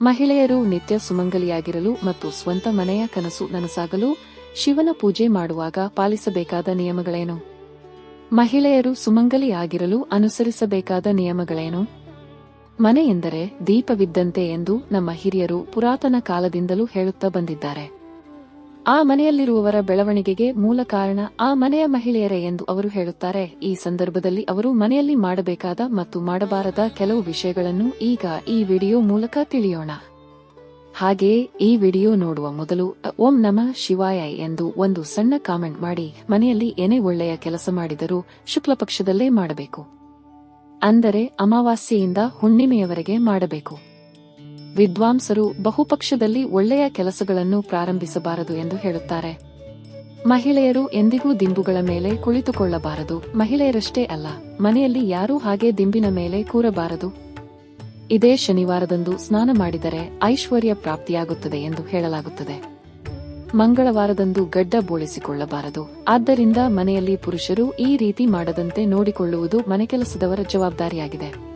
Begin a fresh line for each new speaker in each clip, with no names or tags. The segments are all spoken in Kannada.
ಮಹಿಳೆಯರು ನಿತ್ಯ ಸುಮಂಗಲಿಯಾಗಿರಲು ಮತ್ತು ಸ್ವಂತ ಮನೆಯ ಕನಸು ನನಸಾಗಲು ಶಿವನ ಪೂಜೆ ಮಾಡುವಾಗ ಪಾಲಿಸಬೇಕಾದ ನಿಯಮಗಳೇನು? ಮಹಿಳೆಯರು ಸುಮಂಗಲಿಯಾಗಿರಲು ಅನುಸರಿಸಬೇಕಾದ ನಿಯಮಗಳೇನು? ಮನೆಯೆಂದರೆ ದೀಪವಿದ್ದಂತೆ ಎಂದು ನಮ್ಮ ಹಿರಿಯರು ಪುರಾತನ ಕಾಲದಿಂದಲೂ ಹೇಳುತ್ತಾ ಬಂದಿದ್ದಾರೆ. ಆ ಮನೆಯಲ್ಲಿರುವವರ ಬೆಳವಣಿಗೆಗೆ ಮೂಲ ಕಾರಣ ಆ ಮನೆಯ ಮಹಿಳೆಯರೇ ಎಂದು ಅವರು ಹೇಳುತ್ತಾರೆ. ಈ ಸಂದರ್ಭದಲ್ಲಿ ಅವರು ಮನೆಯಲ್ಲಿ ಮಾಡಬೇಕಾದ ಮತ್ತು ಮಾಡಬಾರದ ಕೆಲವು ವಿಷಯಗಳನ್ನು ಈಗ ಈ ವಿಡಿಯೋ ಮೂಲಕ ತಿಳಿಯೋಣ. ಹಾಗೆಯೇ ಈ ವಿಡಿಯೋ ನೋಡುವ ಮೊದಲು, ಓಂ ನಮಃ ಶಿವಾಯ ಎಂದು ಒಂದು ಸಣ್ಣ ಕಾಮೆಂಟ್ ಮಾಡಿ, ಮನೆಯಲ್ಲಿ ಏನೇ ಒಳ್ಳೆಯ ಕೆಲಸ ಮಾಡಿದರೂ ಶುಕ್ಲ ಪಕ್ಷದಲ್ಲೇ ಮಾಡಬೇಕು. ಅಂದರೆ ಅಮಾವಾಸ್ಯೆಯಿಂದ ಹುಣ್ಣಿಮೆಯವರೆಗೆ ಮಾಡಬೇಕು. ವಿದ್ವಾಂಸರು ಬಹುಪಕ್ಷದಲ್ಲಿ ಒಳ್ಳೆಯ ಕೆಲಸಗಳನ್ನು ಪ್ರಾರಂಭಿಸಬಾರದು ಎಂದು ಹೇಳುತ್ತಾರೆ. ಮಹಿಳೆಯರು ಎಂದಿಗೂ ದಿಂಬುಗಳ ಮೇಲೆ ಕುಳಿತುಕೊಳ್ಳಬಾರದು. ಮಹಿಳೆಯರಷ್ಟೇ ಅಲ್ಲ, ಮನೆಯಲ್ಲಿ ಯಾರೂ ಹಾಗೆ ದಿಂಬಿನ ಮೇಲೆ ಕೂರಬಾರದು. ಇದೇ ಶನಿವಾರದಂದು ಸ್ನಾನ ಮಾಡಿದರೆ ಐಶ್ವರ್ಯ ಪ್ರಾಪ್ತಿಯಾಗುತ್ತದೆ ಎಂದು ಹೇಳಲಾಗುತ್ತದೆ. ಮಂಗಳವಾರದಂದು ಗಡ್ಡ ಬೋಳಿಸಿಕೊಳ್ಳಬಾರದು. ಆದ್ದರಿಂದ ಮನೆಯಲ್ಲಿ ಪುರುಷರು ಈ ರೀತಿ ಮಾಡದಂತೆ ನೋಡಿಕೊಳ್ಳುವುದು ಮನೆಕೆಲಸದವರ ಜವಾಬ್ದಾರಿಯಾಗಿದೆ.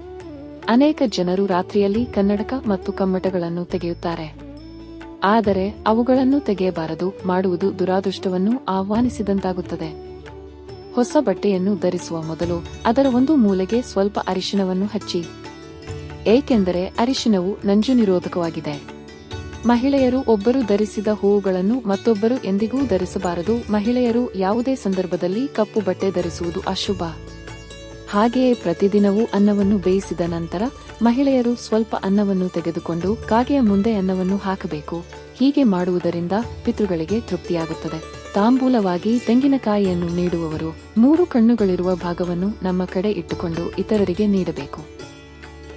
ಅನೇಕ ಜನರು ರಾತ್ರಿಯಲ್ಲಿ ಕನ್ನಡಕ ಮತ್ತು ಕಮ್ಮಟಗಳನ್ನು ತೆಗೆಯುತ್ತಾರೆ. ಆದರೆ ಅವುಗಳನ್ನು ತೆಗೆಯಬಾರದು, ಮಾಡುವುದು ದುರಾದೃಷ್ಟವನ್ನು ಆಹ್ವಾನಿಸಿದಂತಾಗುತ್ತದೆ. ಹೊಸ ಬಟ್ಟೆಯನ್ನು ಧರಿಸುವ ಮೊದಲು ಅದರ ಒಂದು ಮೂಲೆಗೆ ಸ್ವಲ್ಪ ಅರಿಶಿನವನ್ನು ಹಚ್ಚಿ. ಏಕೆಂದರೆ ಅರಿಶಿನವು ನಂಜು ನಿರೋಧಕವಾಗಿದೆ. ಮಹಿಳೆಯರು ಒಬ್ಬರು ಧರಿಸಿದ ಹೂವುಗಳನ್ನು ಮತ್ತೊಬ್ಬರು ಎಂದಿಗೂ ಧರಿಸಬಾರದು. ಮಹಿಳೆಯರು ಯಾವುದೇ ಸಂದರ್ಭದಲ್ಲಿ ಕಪ್ಪು ಬಟ್ಟೆ ಧರಿಸುವುದು ಅಶುಭ. ಹಾಗೆಯೇ ಪ್ರತಿದಿನವೂ ಅನ್ನವನ್ನು ಬೇಯಿಸಿದ ನಂತರ ಮಹಿಳೆಯರು ಸ್ವಲ್ಪ ಅನ್ನವನ್ನು ತೆಗೆದುಕೊಂಡು ಕಾಗೆಯ ಮುಂದೆ ಅನ್ನವನ್ನು ಹಾಕಬೇಕು. ಹೀಗೆ ಮಾಡುವುದರಿಂದ ಪಿತೃಗಳಿಗೆ ತೃಪ್ತಿಯಾಗುತ್ತದೆ. ತಾಂಬೂಲವಾಗಿ ತೆಂಗಿನಕಾಯಿಯನ್ನು ನೀಡುವವರು ಮೂರು ಕಣ್ಣುಗಳಿರುವ ಭಾಗವನ್ನು ನಮ್ಮ ಕಡೆ ಇಟ್ಟುಕೊಂಡು ಇತರರಿಗೆ ನೀಡಬೇಕು.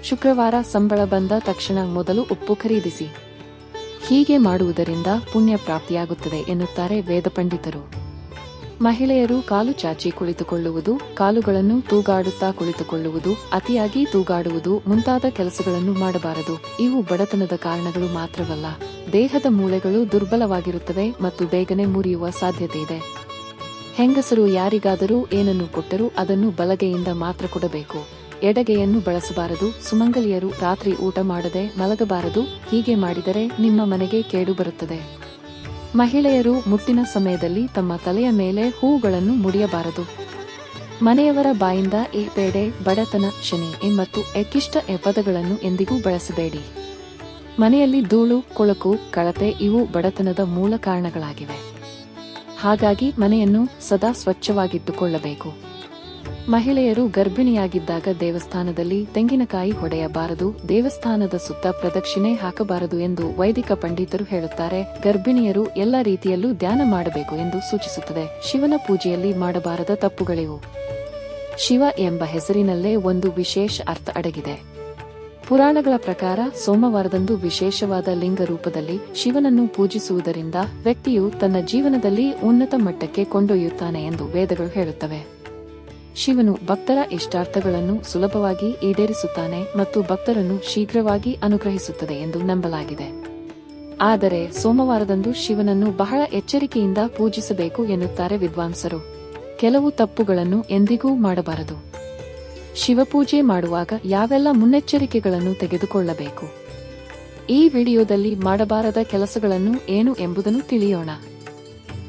ಶುಕ್ರವಾರ ಸಂಬಳ ಬಂದ ತಕ್ಷಣ ಮೊದಲು ಉಪ್ಪು ಖರೀದಿಸಿ. ಹೀಗೆ ಮಾಡುವುದರಿಂದ ಪುಣ್ಯ ಪ್ರಾಪ್ತಿಯಾಗುತ್ತದೆ ಎನ್ನುತ್ತಾರೆ ವೇದ ಪಂಡಿತರು ಮಹಿಳೆಯರು ಕಾಲು ಚಾಚಿ ಕುಳಿತುಕೊಳ್ಳುವುದು, ಕಾಲುಗಳನ್ನು ತೂಗಾಡುತ್ತಾ ಕುಳಿತುಕೊಳ್ಳುವುದು, ಅತಿಯಾಗಿ ತೂಗಾಡುವುದು ಮುಂತಾದ ಕೆಲಸಗಳನ್ನು ಮಾಡಬಾರದು. ಇವು ಬಡತನದ ಕಾರಣಗಳು ಮಾತ್ರವಲ್ಲ. ದೇಹದ ಮೂಳೆಗಳು ದುರ್ಬಲವಾಗಿರುತ್ತವೆ ಮತ್ತು ಬೇಗನೆ ಮುರಿಯುವ ಸಾಧ್ಯತೆ ಇದೆ. ಹೆಂಗಸರು ಯಾರಿಗಾದರೂ ಏನನ್ನು ಕೊಟ್ಟರೂ ಅದನ್ನು ಬಲಗೆಯಿಂದ ಮಾತ್ರ ಕೊಡಬೇಕು. ಎಡಗೆಯನ್ನು ಬಳಸಬಾರದು. ಸುಮಂಗಲಿಯರು ರಾತ್ರಿ ಊಟ ಮಾಡದೆ ಮಲಗಬಾರದು. ಹೀಗೆ ಮಾಡಿದರೆ ನಿಮ್ಮ ಮನೆಗೆ ಕೇಡು ಬರುತ್ತದೆ. ಮಹಿಳೆಯರು ಮುಟ್ಟಿನ ಸಮಯದಲ್ಲಿ ತಮ್ಮ ತಲೆಯ ಮೇಲೆ ಹೂವುಗಳನ್ನು ಮುಡಿಯಬಾರದು. ಮನೆಯವರ ಬಾಯಿಂದ ಈ ಬೇಡೆ ಬಡತನ ಶನಿ ಮತ್ತು ಎಕ್ಕಿಷ್ಟ ಪದಗಳನ್ನು ಎಂದಿಗೂ ಬಳಸಬೇಡಿ. ಮನೆಯಲ್ಲಿ ಧೂಳು, ಕೊಳಕು, ಕಳಪೆ ಇವು ಬಡತನದ ಮೂಲ ಕಾರಣಗಳಾಗಿವೆ. ಹಾಗಾಗಿ ಮನೆಯನ್ನು ಸದಾ ಸ್ವಚ್ಛವಾಗಿಟ್ಟುಕೊಳ್ಳಬೇಕು. ಮಹಿಳೆಯರು ಗರ್ಭಿಣಿಯಾಗಿದ್ದಾಗ ದೇವಸ್ಥಾನದಲ್ಲಿ ತೆಂಗಿನಕಾಯಿ ಹೊಡೆಯಬಾರದು, ದೇವಸ್ಥಾನದ ಸುತ್ತ ಪ್ರದಕ್ಷಿಣೆ ಹಾಕಬಾರದು ಎಂದು ವೈದಿಕ ಪಂಡಿತರು ಹೇಳುತ್ತಾರೆ. ಗರ್ಭಿಣಿಯರು ಎಲ್ಲ ರೀತಿಯಲ್ಲೂ ಧ್ಯಾನ ಮಾಡಬೇಕು ಎಂದು ಸೂಚಿಸುತ್ತದೆ. ಶಿವನ ಪೂಜೆಯಲ್ಲಿ ಮಾಡಬಾರದ ತಪ್ಪುಗಳಿವು. ಶಿವ ಎಂಬ ಹೆಸರಿನಲ್ಲೇ ಒಂದು ವಿಶೇಷ ಅರ್ಥ ಅಡಗಿದೆ. ಪುರಾಣಗಳ ಪ್ರಕಾರ ಸೋಮವಾರದಂದು ವಿಶೇಷವಾದ ಲಿಂಗ ರೂಪದಲ್ಲಿ ಶಿವನನ್ನು ಪೂಜಿಸುವುದರಿಂದ ವ್ಯಕ್ತಿಯು ತನ್ನ ಜೀವನದಲ್ಲಿ ಉನ್ನತ ಮಟ್ಟಕ್ಕೆ ಕೊಂಡೊಯ್ಯುತ್ತಾನೆ ಎಂದು ವೇದಗಳು ಹೇಳುತ್ತವೆ. ಶಿವನು ಭಕ್ತರ ಇಷ್ಟಾರ್ಥಗಳನ್ನು ಸುಲಭವಾಗಿ ಈಡೇರಿಸುತ್ತಾನೆ ಮತ್ತು ಭಕ್ತರನ್ನು ಶೀಘ್ರವಾಗಿ ಅನುಗ್ರಹಿಸುತ್ತದೆ ಎಂದು ನಂಬಲಾಗಿದೆ. ಆದರೆ ಸೋಮವಾರದಂದು ಶಿವನನ್ನು ಬಹಳ ಎಚ್ಚರಿಕೆಯಿಂದ ಪೂಜಿಸಬೇಕು ಎನ್ನುತ್ತಾರೆ ವಿದ್ವಾಂಸರು. ಕೆಲವು ತಪ್ಪುಗಳನ್ನು ಎಂದಿಗೂ ಮಾಡಬಾರದು. ಶಿವಪೂಜೆ ಮಾಡುವಾಗ ಯಾವೆಲ್ಲ ಮುನ್ನೆಚ್ಚರಿಕೆಗಳನ್ನು ತೆಗೆದುಕೊಳ್ಳಬೇಕು? ಈ ವಿಡಿಯೋದಲ್ಲಿ ಮಾಡಬಾರದ ಕೆಲಸಗಳನ್ನು ಏನು ಎಂಬುದನ್ನು ತಿಳಿಯೋಣ.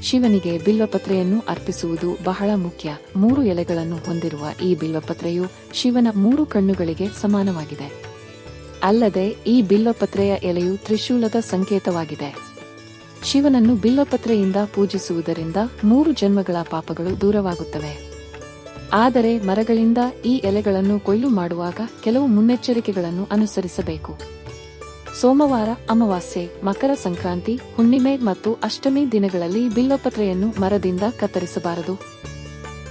ಶಿವನಿಗೆ ಬಿಲ್ವಪತ್ರೆಯನ್ನು ಅರ್ಪಿಸುವುದು ಬಹಳ ಮುಖ್ಯ. ಮೂರು ಎಲೆಗಳನ್ನು ಹೊಂದಿರುವ ಈ ಬಿಲ್ವಪತ್ರೆಯು ಶಿವನ ಮೂರು ಕಣ್ಣುಗಳಿಗೆ ಸಮಾನವಾಗಿದೆ. ಅಲ್ಲದೆ ಈ ಬಿಲ್ವಪತ್ರೆಯ ಎಲೆಯು ತ್ರಿಶೂಲದ ಸಂಕೇತವಾಗಿದೆ. ಶಿವನನ್ನು ಬಿಲ್ವಪತ್ರೆಯಿಂದ ಪೂಜಿಸುವುದರಿಂದ ಮೂರು ಜನ್ಮಗಳ ಪಾಪಗಳು ದೂರವಾಗುತ್ತವೆ. ಆದರೆ ಮರಗಳಿಂದ ಈ ಎಲೆಗಳನ್ನು ಕೊಯ್ಲು ಮಾಡುವಾಗ ಕೆಲವು ಮುನ್ನೆಚ್ಚರಿಕೆಗಳನ್ನು ಅನುಸರಿಸಬೇಕು. ಸೋಮವಾರ ಅಮಾವಾಸ್ಯೆ, ಮಕರ ಸಂಕ್ರಾಂತಿ, ಹುಣ್ಣಿಮೆ ಮತ್ತು ಅಷ್ಟಮಿ ದಿನಗಳಲ್ಲಿ ಬಿಲ್ಲೋಪತ್ರೆಯನ್ನು ಮರದಿಂದ ಕತ್ತರಿಸಬಾರದು.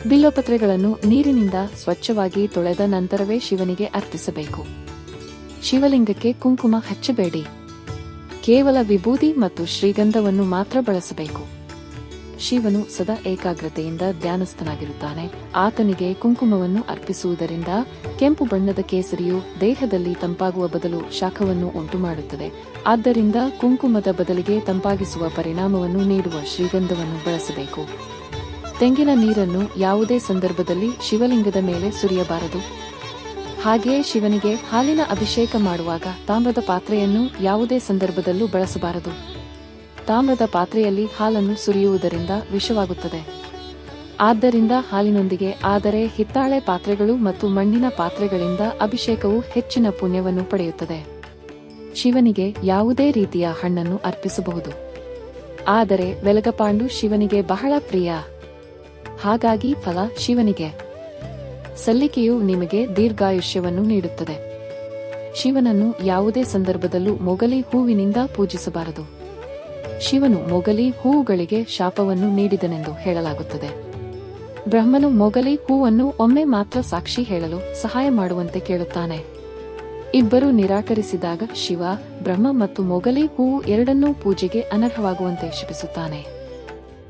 ಬಿಲ್ಲೋಪತ್ರೆಗಳನ್ನು ನೀರಿನಿಂದ ಸ್ವಚ್ಛವಾಗಿ ತೊಳೆದ ನಂತರವೇ ಶಿವನಿಗೆ ಅರ್ಪಿಸಬೇಕು. ಶಿವಲಿಂಗಕ್ಕೆ ಕುಂಕುಮ ಹಚ್ಚಬೇಡಿ. ಕೇವಲ ವಿಭೂತಿ ಮತ್ತು ಶ್ರೀಗಂಧವನ್ನು ಮಾತ್ರ ಬಳಸಬೇಕು. ಶಿವನು ಸದಾ ಏಕಾಗ್ರತೆಯಿಂದ ಧ್ಯಾನಸ್ಥನಾಗಿರುತ್ತಾನೆ. ಆತನಿಗೆ ಕುಂಕುಮವನ್ನು ಅರ್ಪಿಸುವುದರಿಂದ ಕೆಂಪು ಬಣ್ಣದ ಕೇಸರಿಯು ದೇಹದಲ್ಲಿ ತಂಪಾಗುವ ಬದಲು ಶಾಖವನ್ನು ಉಂಟುಮಾಡುತ್ತದೆ. ಆದ್ದರಿಂದ ಕುಂಕುಮದ ಬದಲಿಗೆ ತಂಪಾಗಿಸುವ ಪರಿಣಾಮವನ್ನು ನೀಡುವ ಶ್ರೀಗಂಧವನ್ನು ಬಳಸಬೇಕು. ತೆಂಗಿನ ನೀರನ್ನು ಯಾವುದೇ ಸಂದರ್ಭದಲ್ಲಿ ಶಿವಲಿಂಗದ ಮೇಲೆ ಸುರಿಯಬಾರದು. ಹಾಗೆಯೇ ಶಿವನಿಗೆ ಹಾಲಿನ ಅಭಿಷೇಕ ಮಾಡುವಾಗ ತಾಮ್ರದ ಪಾತ್ರೆಯನ್ನು ಯಾವುದೇ ಸಂದರ್ಭದಲ್ಲೂ ಬಳಸಬಾರದು. ತಾಮ್ರದ ಪಾತ್ರೆಯಲ್ಲಿ ಹಾಲನ್ನು ಸುರಿಯುವುದರಿಂದ ವಿಷವಾಗುತ್ತದೆ. ಆದ್ದರಿಂದ ಹಾಲಿನೊಂದಿಗೆ ಆದರೆ ಹಿತ್ತಾಳೆ ಪಾತ್ರೆಗಳು ಮತ್ತು ಮಣ್ಣಿನ ಪಾತ್ರೆಗಳಿಂದ ಅಭಿಷೇಕವು ಹೆಚ್ಚಿನ ಪುಣ್ಯವನ್ನು ಪಡೆಯುತ್ತದೆ. ಶಿವನಿಗೆ ಯಾವುದೇ ರೀತಿಯ ಹಣ್ಣನ್ನು ಅರ್ಪಿಸಬಹುದು. ಆದರೆ ವೆಲಗಪಾಂಡು ಶಿವನಿಗೆ ಬಹಳ ಪ್ರಿಯ. ಹಾಗಾಗಿ ಫಲ ಶಿವನಿಗೆ. ಸಲ್ಲಿಕೆಯು ನಿಮಗೆ ದೀರ್ಘಾಯುಷ್ಯವನ್ನು ನೀಡುತ್ತದೆ. ಶಿವನನ್ನು ಯಾವುದೇ ಸಂದರ್ಭದಲ್ಲೂ ಮೊಗಲಿ ಹೂವಿನಿಂದ ಪೂಜಿಸಬಾರದು. ಶಿವನು ಮೊಗಲಿ ಹೂವುಗಳಿಗೆ ಶಾಪವನ್ನು ನೀಡಿದನೆಂದು ಹೇಳಲಾಗುತ್ತದೆ. ಬ್ರಹ್ಮನು ಮೊಗಲಿ ಹೂವನ್ನು ಒಮ್ಮೆ ಮಾತ್ರ ಸಾಕ್ಷಿ ಹೇಳಲು ಸಹಾಯ ಮಾಡುವಂತೆ ಕೇಳುತ್ತಾನೆ. ಇಬ್ಬರು ನಿರಾಕರಿಸಿದಾಗ ಶಿವ, ಬ್ರಹ್ಮ ಮತ್ತು ಮೊಗಲಿ ಹೂವು ಎರಡನ್ನೂ ಪೂಜೆಗೆ ಅನರ್ಹವಾಗುವಂತೆ ಶಿಪಿಸುತ್ತಾನೆ.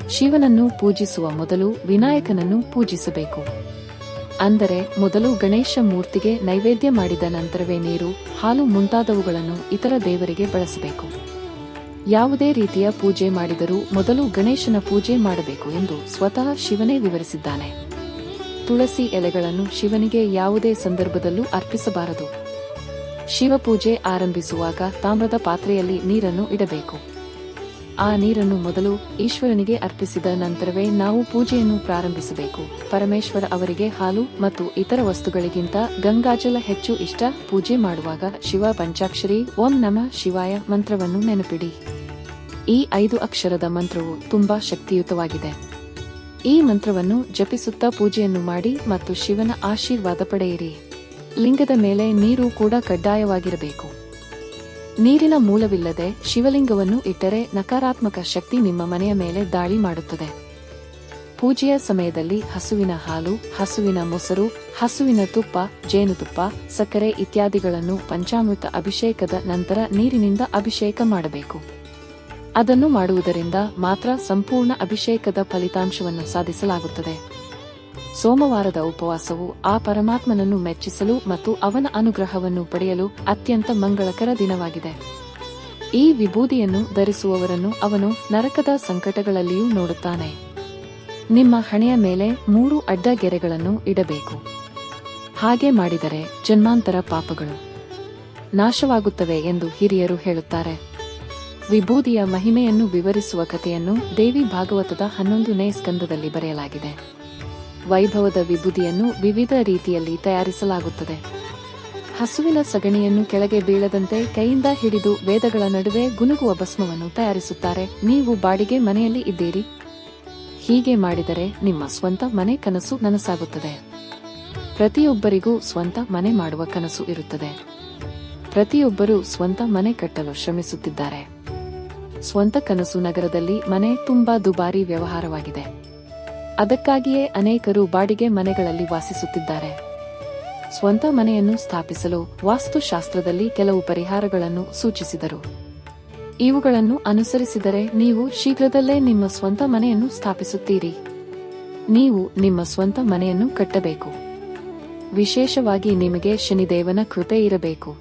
ಶಿವನನ್ನು ಪೂಜಿಸುವ ಮೊದಲು ವಿನಾಯಕನನ್ನು ಪೂಜಿಸಬೇಕು. ಅಂದರೆ ಮೊದಲು ಗಣೇಶ ಮೂರ್ತಿಗೆ ನೈವೇದ್ಯ ಮಾಡಿದ ನಂತರವೇ ನೀರು, ಹಾಲು ಮುಂತಾದವುಗಳನ್ನು ಇತರ ದೇವರಿಗೆ ಬಳಸಬೇಕು. ಯಾವುದೇ ರೀತಿಯ ಪೂಜೆ ಮಾಡಿದರೂ ಮೊದಲು ಗಣೇಶನ ಪೂಜೆ ಮಾಡಬೇಕು ಎಂದು ಸ್ವತಃ ಶಿವನೇ ವಿವರಿಸಿದ್ದಾನೆ. ತುಳಸಿ ಎಲೆಗಳನ್ನು ಶಿವನಿಗೆ ಯಾವುದೇ ಸಂದರ್ಭದಲ್ಲೂ ಅರ್ಪಿಸಬಾರದು. ಶಿವಪೂಜೆ ಆರಂಭಿಸುವಾಗ ತಾಮ್ರದ ಪಾತ್ರೆಯಲ್ಲಿ ನೀರನ್ನು ಇಡಬೇಕು. ಆ ನೀರನ್ನು ಮೊದಲು ಈಶ್ವರನಿಗೆ ಅರ್ಪಿಸಿದ ನಂತರವೇ ನಾವು ಪೂಜೆಯನ್ನು ಪ್ರಾರಂಭಿಸಬೇಕು. ಪರಮೇಶ್ವರ ಅವರಿಗೆ ಹಾಲು ಮತ್ತು ಇತರ ವಸ್ತುಗಳಿಗಿಂತ ಗಂಗಾಜಲ ಹೆಚ್ಚು ಇಷ್ಟ. ಪೂಜೆ ಮಾಡುವಾಗ ಶಿವ ಪಂಚಾಕ್ಷರಿ, ಓಂ ನಮ ಶಿವಾಯ ಮಂತ್ರವನ್ನು ನೆನಪಿಡಿ. ಈ ಐದು ಅಕ್ಷರದ ಮಂತ್ರವು ತುಂಬಾ ಶಕ್ತಿಯುತವಾಗಿದೆ. ಈ ಮಂತ್ರವನ್ನು ಜಪಿಸುತ್ತಾ ಪೂಜೆಯನ್ನು ಮಾಡಿ ಮತ್ತು ಶಿವನ ಆಶೀರ್ವಾದ ಪಡೆಯಿರಿ. ಲಿಂಗದ ಮೇಲೆ ನೀರು ಕೂಡ ಕಡ್ಡಾಯವಾಗಿರಬೇಕು. ನೀರಿನ ಮೂಲವಿಲ್ಲದೆ ಶಿವಲಿಂಗವನ್ನು ಇಟ್ಟರೆ ನಕಾರಾತ್ಮಕ ಶಕ್ತಿ ನಿಮ್ಮ ಮನೆಯ ಮೇಲೆ ದಾಳಿ ಮಾಡುತ್ತದೆ. ಪೂಜೆಯ ಸಮಯದಲ್ಲಿ ಹಸುವಿನ ಹಾಲು, ಹಸುವಿನ ಮೊಸರು, ಹಸುವಿನ ತುಪ್ಪ, ಜೇನುತುಪ್ಪ, ಸಕ್ಕರೆ ಇತ್ಯಾದಿಗಳನ್ನು ಪಂಚಾಮೃತ ಅಭಿಷೇಕದ ನಂತರ ನೀರಿನಿಂದ ಅಭಿಷೇಕ ಮಾಡಬೇಕು. ಅದನ್ನು ಮಾಡುವುದರಿಂದ ಮಾತ್ರ ಸಂಪೂರ್ಣ ಅಭಿಷೇಕದ ಫಲಿತಾಂಶವನ್ನು ಸಾಧಿಸಲಾಗುತ್ತದೆ. ಸೋಮವಾರದ ಉಪವಾಸವು ಆ ಪರಮಾತ್ಮನನ್ನು ಮೆಚ್ಚಿಸಲು ಮತ್ತು ಅವನ ಅನುಗ್ರಹವನ್ನು ಪಡೆಯಲು ಅತ್ಯಂತ ಮಂಗಳಕರ ದಿನವಾಗಿದೆ. ಈ ವಿಭೂದಿಯನ್ನು ಧರಿಸುವವರನ್ನು ಅವನು ನರಕದ ಸಂಕಟಗಳಲ್ಲಿಯೂ ನೋಡುತ್ತಾನೆ. ನಿಮ್ಮ ಹಣೆಯ ಮೇಲೆ ಮೂರು ಅಡ್ಡ ಗೆರೆಗಳನ್ನು ಇಡಬೇಕು. ಹಾಗೆ ಮಾಡಿದರೆ ಜನ್ಮಾಂತರ ಪಾಪಗಳು ನಾಶವಾಗುತ್ತವೆ ಎಂದು ಹಿರಿಯರು ಹೇಳುತ್ತಾರೆ. ವಿಭೂದಿಯ ಮಹಿಮೆಯನ್ನು ವಿವರಿಸುವ ಕಥೆಯನ್ನು ದೇವಿ ಭಾಗವತದ ಹನ್ನೊಂದನೇ ಸ್ಕಂದದಲ್ಲಿ ಬರೆಯಲಾಗಿದೆ. ವೈಭವದ ವಿಭುದಿಯನ್ನು ವಿವಿಧ ರೀತಿಯಲ್ಲಿ ತಯಾರಿಸಲಾಗುತ್ತದೆ. ಹಸುವಿನ ಸಗಣಿಯನ್ನು ಕೆಳಗೆ ಬೀಳದಂತೆ ಕೈಯಿಂದ ಹಿಡಿದು ವೇದಗಳ ನಡುವೆ ಗುನುಗುವ ಭಸ್ಮವನ್ನು ತಯಾರಿಸುತ್ತಾರೆ. ನೀವು ಬಾಡಿಗೆ ಮನೆಯಲ್ಲಿ ಇದ್ದೀರಿ. ಹೀಗೆ ಮಾಡಿದರೆ ನಿಮ್ಮ ಸ್ವಂತ ಮನೆ ಕನಸು ನನಸಾಗುತ್ತದೆ. ಪ್ರತಿಯೊಬ್ಬರಿಗೂ ಸ್ವಂತ ಮನೆ ಮಾಡುವ ಕನಸು ಇರುತ್ತದೆ. ಪ್ರತಿಯೊಬ್ಬರೂ ಸ್ವಂತ ಮನೆ ಕಟ್ಟಲು ಶ್ರಮಿಸುತ್ತಿದ್ದಾರೆ. ಸ್ವಂತ ಕನಸು ನಗರದಲ್ಲಿ ಮನೆ ತುಂಬಾ ದುಬಾರಿ ವ್ಯವಹಾರವಾಗಿದೆ. ಅದಕ್ಕಾಗಿಯೇ ಅನೇಕರು ಬಾಡಿಗೆ ಮನೆಗಳಲ್ಲಿ ವಾಸಿಸುತ್ತಿದ್ದಾರೆ. ಸ್ವಂತ ಮನೆಯನ್ನು ಸ್ಥಾಪಿಸಲು ವಾಸ್ತುಶಾಸ್ತ್ರದಲ್ಲಿ ಕೆಲವು ಪರಿಹಾರಗಳನ್ನು ಸೂಚಿಸಿದರು. ಇವುಗಳನ್ನು ಅನುಸರಿಸಿದರೆ ನೀವು ಶೀಘ್ರದಲ್ಲೇ ನಿಮ್ಮ ಸ್ವಂತ ಮನೆಯನ್ನು ಸ್ಥಾಪಿಸುತ್ತೀರಿ. ನೀವು ನಿಮ್ಮ ಸ್ವಂತ ಮನೆಯನ್ನು ಕಟ್ಟಬೇಕು. ವಿಶೇಷವಾಗಿ ನಿಮಗೆ ಶನಿದೇವನ ಕೃಪೆ ಇರಬೇಕು.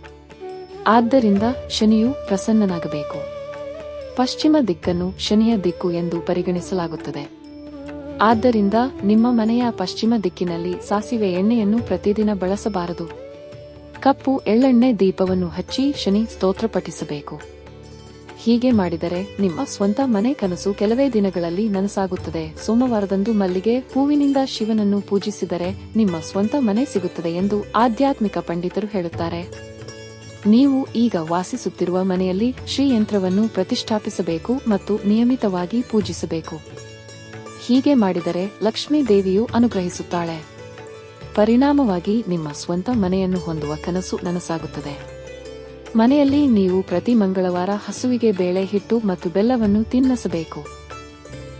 ಆದ್ದರಿಂದ ಶನಿಯು ಪ್ರಸನ್ನನಾಗಬೇಕು. ಪಶ್ಚಿಮ ದಿಕ್ಕನ್ನು ಶನಿಯ ದಿಕ್ಕು ಎಂದು ಪರಿಗಣಿಸಲಾಗುತ್ತದೆ. ಆದ್ದರಿಂದ ನಿಮ್ಮ ಮನೆಯ ಪಶ್ಚಿಮ ದಿಕ್ಕಿನಲ್ಲಿ ಸಾಸಿವೆ ಎಣ್ಣೆಯನ್ನು ಪ್ರತಿದಿನ ಬಳಸಬಾರದು. ಕಪ್ಪು ಎಳ್ಳೆಣ್ಣೆ ದೀಪವನ್ನು ಹಚ್ಚಿ ಶನಿ ಸ್ತೋತ್ರ ಪಠಿಸಬೇಕು ಹೀಗೆ ಮಾಡಿದರೆ ನಿಮ್ಮ ಸ್ವಂತ ಮನೆ ಕನಸು ಕೆಲವೇ ದಿನಗಳಲ್ಲಿ ನನಸಾಗುತ್ತದೆ. ಸೋಮವಾರದಂದು ಮಲ್ಲಿಗೆ ಹೂವಿನಿಂದ ಶಿವನನ್ನು ಪೂಜಿಸಿದರೆ ನಿಮ್ಮ ಸ್ವಂತ ಮನೆ ಸಿಗುತ್ತದೆ ಎಂದು ಆಧ್ಯಾತ್ಮಿಕ ಪಂಡಿತರು ಹೇಳುತ್ತಾರೆ. ನೀವು ಈಗ ವಾಸಿಸುತ್ತಿರುವ ಮನೆಯಲ್ಲಿ ಶ್ರೀಯಂತ್ರವನ್ನು ಪ್ರತಿಷ್ಠಾಪಿಸಬೇಕು ಮತ್ತು ನಿಯಮಿತವಾಗಿ ಪೂಜಿಸಬೇಕು. ಹೀಗೆ ಮಾಡಿದರೆ ಲಕ್ಷ್ಮೀ ದೇವಿಯು ಅನುಗ್ರಹಿಸುತ್ತಾಳೆ. ಪರಿಣಾಮವಾಗಿ ನಿಮ್ಮ ಸ್ವಂತ ಮನೆಯನ್ನು ಹೊಂದುವ ಕನಸು ನನಸಾಗುತ್ತದೆ. ಮನೆಯಲ್ಲಿ ನೀವು ಪ್ರತಿ ಮಂಗಳವಾರ ಹಸುವಿಗೆ ಬೇಳೆ ಹಿಟ್ಟು ಮತ್ತು ಬೆಲ್ಲವನ್ನು ತಿನ್ನಿಸಬೇಕು.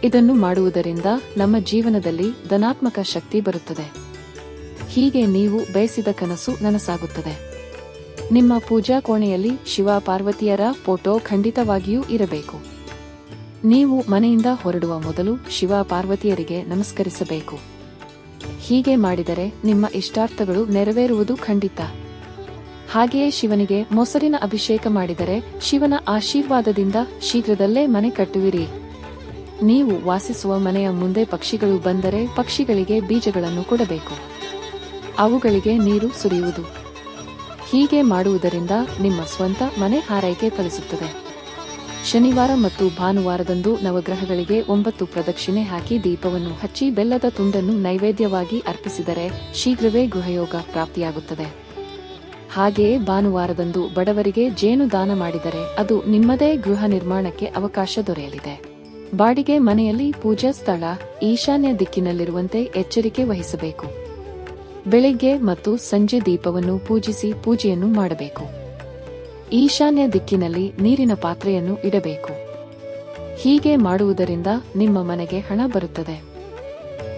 ಇದನ್ನು ಮಾಡುವುದರಿಂದ ನಮ್ಮ ಜೀವನದಲ್ಲಿ ಧನಾತ್ಮಕ ಶಕ್ತಿ ಬರುತ್ತದೆ. ಹೀಗೆ ನೀವು ಬಯಸಿದ ಕನಸು ನನಸಾಗುತ್ತದೆ. ನಿಮ್ಮ ಪೂಜಾ ಕೋಣೆಯಲ್ಲಿ ಶಿವ ಪಾರ್ವತಿಯರ ಫೋಟೋ ಖಂಡಿತವಾಗಿಯೂ ಇರಬೇಕು. ನೀವು ಮನೆಯಿಂದ ಹೊರಡುವ ಮೊದಲು ಶಿವ ಪಾರ್ವತಿಯರಿಗೆ ನಮಸ್ಕರಿಸಬೇಕು. ಹೀಗೆ ಮಾಡಿದರೆ ನಿಮ್ಮ ಇಷ್ಟಾರ್ಥಗಳು ನೆರವೇರುವುದು ಖಂಡಿತ. ಹಾಗೆಯೇ ಶಿವನಿಗೆ ಮೊಸರಿನ ಅಭಿಷೇಕ ಮಾಡಿದರೆ ಶಿವನ ಆಶೀರ್ವಾದದಿಂದ ಶೀಘ್ರದಲ್ಲೇ ಮನೆ ಕಟ್ಟುವಿರಿ. ನೀವು ವಾಸಿಸುವ ಮನೆಯ ಮುಂದೆ ಪಕ್ಷಿಗಳು ಬಂದರೆ ಪಕ್ಷಿಗಳಿಗೆ ಬೀಜಗಳನ್ನು ಕೊಡಬೇಕು. ಅವುಗಳಿಗೆ ನೀರು ಸುರಿಯುವುದು. ಹೀಗೆ ಮಾಡುವುದರಿಂದ ನಿಮ್ಮ ಸ್ವಂತ ಮನೆ ಹಾರೈಕೆ ಫಲಿಸುತ್ತದೆ. ಶನಿವಾರ ಮತ್ತು ಭಾನುವಾರದಂದು ನವಗ್ರಹಗಳಿಗೆ ಒಂಬತ್ತು ಪ್ರದಕ್ಷಿಣೆ ಹಾಕಿ ದೀಪವನ್ನು ಹಚ್ಚಿ ಬೆಲ್ಲದ ತುಂಡನ್ನು ನೈವೇದ್ಯವಾಗಿ ಅರ್ಪಿಸಿದರೆ ಶೀಘ್ರವೇ ಗೃಹಯೋಗ ಪ್ರಾಪ್ತಿಯಾಗುತ್ತದೆ. ಹಾಗೆಯೇ ಭಾನುವಾರದಂದು ಬಡವರಿಗೆ ಜೇನು ದಾನ ಮಾಡಿದರೆ ಅದು ನಿಮ್ಮದೇ ಗೃಹ ನಿರ್ಮಾಣಕ್ಕೆ ಅವಕಾಶ ದೊರೆಯಲಿದೆ. ಬಾಡಿಗೆ ಮನೆಯಲ್ಲಿ ಪೂಜಾ ಸ್ಥಳ, ಈಶಾನ್ಯ ದಿಕ್ಕಿನಲ್ಲಿರುವಂತೆ ಎಚ್ಚರಿಕೆ ವಹಿಸಬೇಕು. ಬೆಳಿಗ್ಗೆ ಮತ್ತು ಸಂಜೆ ದೀಪವನ್ನು ಪೂಜಿಸಿ ಪೂಜೆಯನ್ನು ಮಾಡಬೇಕು. ಈಶಾನ್ಯ ದಿಕ್ಕಿನಲ್ಲಿ ನೀರಿನ ಪಾತ್ರೆಯನ್ನು ಇಡಬೇಕು. ಹೀಗೆ ಮಾಡುವುದರಿಂದ ನಿಮ್ಮ ಮನೆಗೆ ಹಣ ಬರುತ್ತದೆ.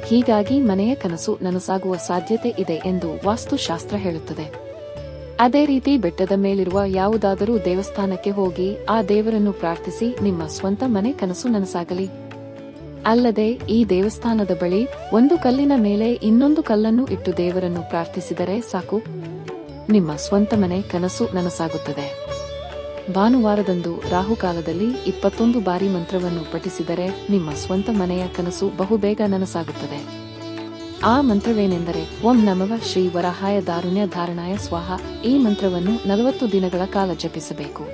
ಹೀಗಾಗಿ ಮನೆಯ ಕನಸು ನನಸಾಗುವ ಸಾಧ್ಯತೆ ಇದೆ ಎಂದು ವಾಸ್ತುಶಾಸ್ತ್ರ ಹೇಳುತ್ತದೆ. ಅದೇ ರೀತಿ ಬೆಟ್ಟದ ಮೇಲಿರುವ ಯಾವುದಾದರೂ ದೇವಸ್ಥಾನಕ್ಕೆ ಹೋಗಿ ಆ ದೇವರನ್ನು ಪ್ರಾರ್ಥಿಸಿ ನಿಮ್ಮ ಸ್ವಂತ ಮನೆ ಕನಸು ನನಸಾಗಲಿ. ಅಲ್ಲದೆ ಈ ದೇವಸ್ಥಾನದ ಬಳಿ ಒಂದು ಕಲ್ಲಿನ ಮೇಲೆ ಇನ್ನೊಂದು ಕಲ್ಲನ್ನು ಇಟ್ಟು ದೇವರನ್ನು ಪ್ರಾರ್ಥಿಸಿದರೆ ಸಾಕು. ನಿಮ್ಮ ಸ್ವಂತ ಮನೆ ಕನಸು ನನಸಾಗುತ್ತದೆ. ಭಾನುವಾರದಂದು ರಾಹುಕಾಲದಲ್ಲಿ ಇಪ್ಪತ್ತೊಂದು ಬಾರಿ ಮಂತ್ರವನ್ನು ಪಠಿಸಿದರೆ ನಿಮ್ಮ ಸ್ವಂತ ಮನೆಯ ಕನಸು ಬಹುಬೇಗ ನನಸಾಗುತ್ತದೆ. ಆ ಮಂತ್ರವೇನೆಂದರೆ, ಓಂ ನಮವ ಶ್ರೀ ವರಹಾಯ ದಾರುಣ್ಯ ಧಾರಣಾಯ ಸ್ವಾಹ, ಈ ಮಂತ್ರವನ್ನು ನಲವತ್ತು ದಿನಗಳ ಕಾಲ ಜಪಿಸಬೇಕು.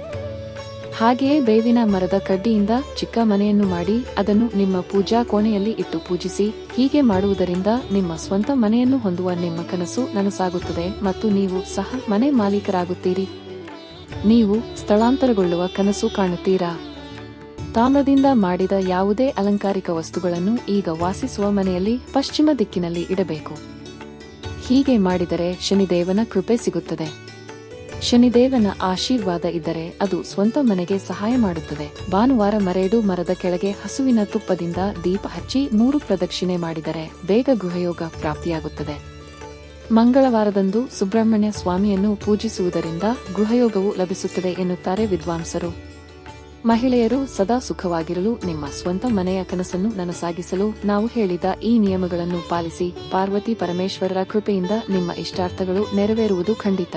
ಹಾಗೆಯೇ ಬೇವಿನ ಮರದ ಕಡ್ಡಿಯಿಂದ ಚಿಕ್ಕ ಮನೆಯನ್ನು ಮಾಡಿ ಅದನ್ನು ನಿಮ್ಮ ಪೂಜಾ ಕೋಣೆಯಲ್ಲಿ ಇಟ್ಟು ಪೂಜಿಸಿ, ಹೀಗೆ ಮಾಡುವುದರಿಂದ ನಿಮ್ಮ ಸ್ವಂತ ಮನೆಯನ್ನು ಹೊಂದುವ ನಿಮ್ಮ ಕನಸು ನನಸಾಗುತ್ತದೆ ಮತ್ತು ನೀವು ಸಹ ಮನೆ ಮಾಲೀಕರಾಗುತ್ತೀರಿ. ನೀವು ಸ್ಥಳಾಂತರಗೊಳ್ಳುವ ಕನಸು ಕಾಣುತ್ತೀರಾ? ತಾಮ್ರದಿಂದ ಮಾಡಿದ ಯಾವುದೇ ಅಲಂಕಾರಿಕ ವಸ್ತುಗಳನ್ನು ಈಗ ವಾಸಿಸುವ ಮನೆಯಲ್ಲಿ ಪಶ್ಚಿಮ ದಿಕ್ಕಿನಲ್ಲಿ ಇಡಬೇಕು. ಹೀಗೆ ಮಾಡಿದರೆ ಶನಿದೇವನ ಕೃಪೆ ಸಿಗುತ್ತದೆ. ಶನಿದೇವನ ಆಶೀರ್ವಾದ ಇದ್ದರೆ ಅದು ಸ್ವಂತ ಮನೆಗೆ ಸಹಾಯ ಮಾಡುತ್ತದೆ. ಭಾನುವಾರ ಮರೇಡು ಮರದ ಕೆಳಗೆ ಹಸುವಿನ ತುಪ್ಪದಿಂದ ದೀಪ ಹಚ್ಚಿ ಮೂರು ಪ್ರದಕ್ಷಿಣೆ ಮಾಡಿದರೆ ಬೇಗ ಗೃಹಯೋಗ ಪ್ರಾಪ್ತಿಯಾಗುತ್ತದೆ. ಮಂಗಳವಾರದಂದು ಸುಬ್ರಹ್ಮಣ್ಯ ಸ್ವಾಮಿಯನ್ನು ಪೂಜಿಸುವುದರಿಂದ ಗೃಹಯೋಗವು ಲಭಿಸುತ್ತದೆ ಎನ್ನುತ್ತಾರೆ ವಿದ್ವಾಂಸರು. ಮಹಿಳೆಯರು ಸದಾ ಸುಖವಾಗಿರಲು ನಿಮ್ಮ ಸ್ವಂತ ಮನೆಯ ಕನಸನ್ನು ನನಸಾಗಿಸಲು ನಾವು ಹೇಳಿದ ಈ ನಿಯಮಗಳನ್ನು ಪಾಲಿಸಿ ಪಾರ್ವತಿ ಪರಮೇಶ್ವರರ ಕೃಪೆಯಿಂದ ನಿಮ್ಮ ಇಷ್ಟಾರ್ಥಗಳು ನೆರವೇರುವುದು ಖಂಡಿತ.